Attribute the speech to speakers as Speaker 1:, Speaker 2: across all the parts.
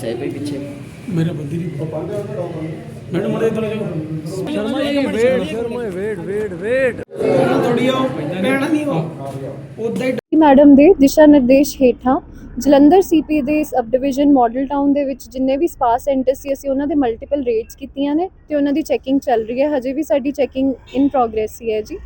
Speaker 1: ਸਹੀ ਪਈ ਪਿੱਛੇ
Speaker 2: ਮੇਰੇ ਬੰਦੀ ਨਹੀਂ ਮੈਡਮ ਮੜੇ ਇਧਰ ਜਾਓ।
Speaker 3: Sharma ji wait Sharma wait wait wait.
Speaker 2: ਥੋੜੀ ਆਓ ਪੈਣਾ ਨਹੀਂ ਉਹ ਉਦਾਂ ਹੀ
Speaker 4: ਮੈਡਮ ਦੇ ਦਿਸ਼ਾ ਨਿਰਦੇਸ਼ ਹੇਠਾਂ ਜਲੰਧਰ ਸੀਪੀ ਦੇ ਸਬ ਡਿਵੀਜ਼ਨ ਮਾਡਲ ਟਾਊਨ ਦੇ ਵਿੱਚ ਜਿੰਨੇ ਵੀ ਸਪਾ ਸੈਂਟਰ ਸੀ ਅਸੀਂ ਉਹਨਾਂ ਦੇ ਮਲਟੀਪਲ ਰੇਟਸ ਕੀਤੀਆਂ ਨੇ ਤੇ ਉਹਨਾਂ ਦੀ ਚੈਕਿੰਗ ਚੱਲ ਰਹੀ ਹੈ। ਹਜੇ ਵੀ ਸਾਡੀ ਚੈਕਿੰਗ ਇਨ ਪ੍ਰੋਗਰੈਸ ਹੀ ਹੈ ਜੀ।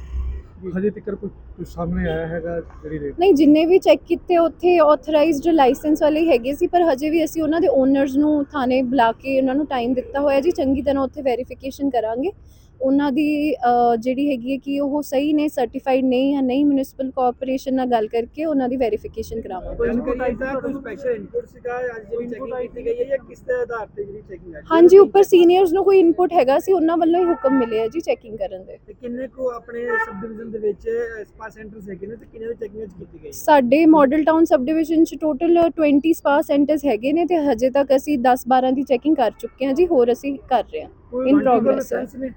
Speaker 3: ਹਜੇ ਤੱਕ ਕੋਈ ਕੁਝ ਸਾਹਮਣੇ ਆਇਆ ਹੈਗਾ ਜਿਹੜੀ ਰੇਟ।
Speaker 4: ਨਹੀਂ, ਜਿੰਨੇ ਵੀ ਚੈੱਕ ਕੀਤੇ, ਉੱਥੇ ਆਥੋਰਾਈਜ਼ਡ ਲਾਇਸੈਂਸ ਵਾਲੇ ਹੈਗੇ ਸੀ, ਪਰ ਹਜੇ ਵੀ ਅਸੀਂ ਉਹਨਾਂ ਦੇ ਓਨਰਸ ਨੂੰ ਥਾਣੇ ਬੁਲਾ ਕੇ ਉਹਨਾਂ ਨੂੰ ਟਾਈਮ ਦਿੱਤਾ ਹੋਇਆ ਜੀ। ਚੰਗੀ ਤਰ੍ਹਾਂ ਉੱਥੇ ਵੈਰੀਫਿਕੇਸ਼ਨ ਕਰਾਂਗੇ। ਉਹਨਾਂ ਦੀ ਜਿਹੜੀ ਹੈਗੀ ਹੈ ਕਿ ਉਹ ਸਹੀ ਨੇ ਸਰਟੀਫਾਈਡ ਨਹੀਂ ਹੈ ਨਹੀਂ ਮਿਊਨਿਸਪਲ ਕਾਰਪੋਰੇਸ਼ਨ ਨਾਲ ਗੱਲ ਕਰਕੇ ਉਹਨਾਂ ਦੀ ਵੈਰੀਫਿਕੇਸ਼ਨ ਕਰਾਵਾਂਗੇ।
Speaker 3: ਕੋਈ ਸਪੈਸ਼ਲ ਇਨਪੁਟ ਸੀਗਾ ਅੱਜ ਜਿਹੜੀ ਚੈਕਿੰਗ ਕੀਤੀ ਗਈ ਹੈ ਜਾਂ ਕਿਸ ਦੇ ਆਧਾਰ ਤੇ ਜਿਹੜੀ ਚੈਕਿੰਗ ਹੈ?
Speaker 4: ਹਾਂਜੀ ਉੱਪਰ ਸੀਨੀਅਰਸ ਨੂੰ ਕੋਈ ਇਨਪੁਟ ਹੈਗਾ ਸੀ ਉਹਨਾਂ ਵੱਲੋਂ ਹੀ ਹੁਕਮ ਮਿਲਿਆ ਜੀ ਚੈਕਿੰਗ ਕਰਨ ਦੇ।
Speaker 3: ਤੇ ਕਿੰਨੇ ਕੋ ਆਪਣੇ ਸਬ ਡਿਵੀਜ਼ਨ ਦੇ ਵਿੱਚ ਸਪਾ ਸੈਂਟਰਸ ਹੈਗੇ ਨੇ ਤੇ ਕਿੰਨੇ ਦੀ ਚੈਕਿੰਗ ਕੀਤੀ ਗਈ
Speaker 4: ਸਾਡੇ ਮਾਡਲ ਟਾਊਨ ਸਬ ਡਿਵੀਜ਼ਨ ਚ ਟੋਟਲ 20 ਸਪਾ ਸੈਂਟਰਸ ਹੈਗੇ ਨੇ ਤੇ ਹਜੇ ਤੱਕ ਅਸੀਂ 10 12 ਦੀ ਚੈਕਿੰਗ ਕਰ ਚੁੱਕੇ ਹਾਂ ਜੀ ਹੋਰ ਅਸੀਂ ਕਰ ਰਹੇ ਹਾਂ
Speaker 3: ਕੋਈ
Speaker 4: in
Speaker 3: 20 ਕੋਲ
Speaker 4: progress ਹੈ।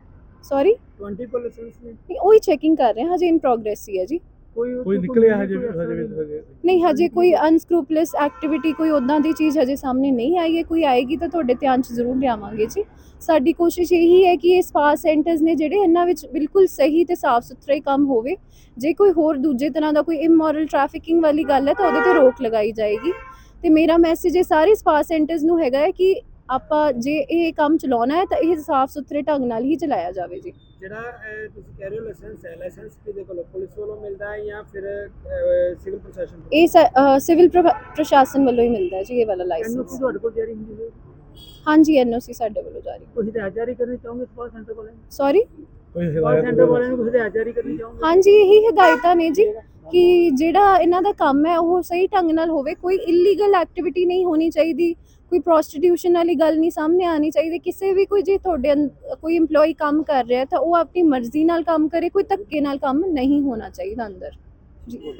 Speaker 4: ਸੌਰੀ
Speaker 3: 20 ਕੋਲ ਲਾਇਸੈਂਸ ਨੇ
Speaker 4: ਨਹੀਂ ਉਹੀ ਚੈਕਿੰਗ ਕਰ ਰਹੇ ਹਾਂ ਹਜੇ ਇਨ ਪ੍ਰੋਗਰੈਸ ਹੀ ਹੈ ਜੀ।
Speaker 3: ਕੋਈ ਕੋਈ ਨਿਕਲਿਆ ਹਜੇ ਹਜੇ ਹਜੇ
Speaker 4: ਨਹੀਂ ਹਜੇ ਕੋਈ ਅਨਸਕ੍ਰੂਪਲਸ ਐਕਟੀਵਿਟੀ ਕੋਈ ਉਦਾਂ ਦੀ ਚੀਜ਼ ਹਜੇ ਸਾਹਮਣੇ ਨਹੀਂ ਆਈ ਹੈ। ਕੋਈ ਆਏਗੀ ਤਾਂ ਤੁਹਾਡੇ ਧਿਆਨ 'ਚ ਜ਼ਰੂਰ ਲਿਆਵਾਂਗੇ ਜੀ। ਸਾਡੀ ਕੋਸ਼ਿਸ਼ ਇਹੀ ਹੈ ਕਿ ਇਹ ਸਪਾ ਸੈਂਟਰਸ ਨੇ ਜਿਹੜੇ ਇਹਨਾਂ ਵਿੱਚ ਬਿਲਕੁਲ ਸਹੀ ਤੇ ਸਾਫ਼ ਸੁਥਰਾ ਹੀ ਕੰਮ ਹੋਵੇ। ਜੇ ਕੋਈ ਹੋਰ ਦੂਜੇ ਤਰ੍ਹਾਂ ਦਾ ਕੋਈ ਇਮੋਰਲ ਟ੍ਰੈਫਿਕਿੰਗ ਵਾਲੀ ਗੱਲ ਹੈ ਤਾਂ ਉਹਦੇ ਤੇ ਰੋਕ ਲਗਾਈ ਜਾਏਗੀ। ਤੇ ਮੇਰਾ ਮੈਸੇਜ ਇਹ ਸਾਰੇ ਸਪਾ ਸੈਂਟਰਸ ਨੂੰ ਹੈਗਾ ਹੈ ਕਿ ਆਪਾਂ ਜੇ ਇਹ ਕੰਮ ਚਲਾਉਣਾ ਹੈ ਤਾਂ ਇਹ ਸਾਫ਼ ਸੁਥਰੇ ਢੰਗ ਨਾਲ ਹੀ ਚਲਾਇਆ ਜਾਵੇ ਜੀ।
Speaker 3: ਜਿਹੜਾ ਤੁਸੀਂ ਕਹਿ ਰਹੇ ਹੋ ਲਾਇਸੈਂਸ ਹੈ ਲਾਇਸੈਂਸ ਕਿਹਦੇ ਕੋਲੋਂ? ਪੁਲਿਸ ਵੱਲੋਂ ਮਿਲਦਾ ਹੈ ਜਾਂ ਫਿਰ ਸਿਵਲ ਪ੍ਰਸ਼ਾਸਨ
Speaker 4: ਇਹ ਸਿਵਲ ਵੱਲੋਂ ਹੀ ਮਿਲਦਾ ਹੈ ਜੀ ਇਹ ਵਾਲਾ
Speaker 3: ਐਨਓਸੀ
Speaker 4: ਲਾਇਸੈਂਸ
Speaker 3: ਤੁਹਾਡੇ ਕੋਲ ਜਾਰੀ ਹੁੰਦੀ ਹੈ
Speaker 4: ਹਾਂਜੀ ਐਨਓਸੀ ਸਾਡੇ ਵੱਲੋਂ ਜਾਰੀ।
Speaker 3: ਤੁਸੀਂ ਤੇ ਜਾਰੀ ਕਰਨੀ ਚਾਹੋਗੇ ਸਪਾ ਸੈਂਟਰ ਵਾਲਿਆਂ ਨੂੰ
Speaker 4: ਸੌਰੀ
Speaker 3: ਕੋਈ ਸੈਂਟਰ ਵਾਲਿਆਂ ਨੂੰ ਤੁਸੀਂ ਤੇ ਜਾਰੀ ਕਰਨੀ ਚਾਹੋਗੇ?
Speaker 4: ਹਾਂਜੀ ਇਹੀ ਹਦਾਇਤਾਂ ਨੇ ਜੀ। ਕਿ ਜਿਹੜਾ ਇਹਨਾਂ ਦਾ ਕੰਮ ਹੈ, ਉਹ ਸਹੀ ਢੰਗ ਨਾਲ ਹੋਵੇ। ਕੋਈ ਇਲੀਗਲ ਐਕਟੀਵਿਟੀ ਨਹੀਂ ਹੋਣੀ ਚਾਹੀਦੀ। ਕੋਈ ਪ੍ਰੋਸਟੀਟਿਊਸ਼ਨ ਵਾਲੀ ਗੱਲ ਨਹੀਂ ਸਾਹਮਣੇ ਆਣੀ ਚਾਹੀਦੀ। ਕਿਸੇ ਵੀ ਕੋਈ ਜੇ ਤੁਹਾਡੇ ਅੰਦ- ਕੋਈ EMPLOYE ਕੰਮ ਕਰ ਰਿਹਾ ਤਾਂ ਉਹ ਆਪਣੀ ਮਰਜ਼ੀ ਨਾਲ ਕੰਮ ਕਰੇ। ਕੋਈ ਧੱਕੇ ਨਾਲ ਕੰਮ ਨਹੀਂ ਹੋਣਾ ਚਾਹੀਦਾ ਅੰਦਰ। ਜੀ।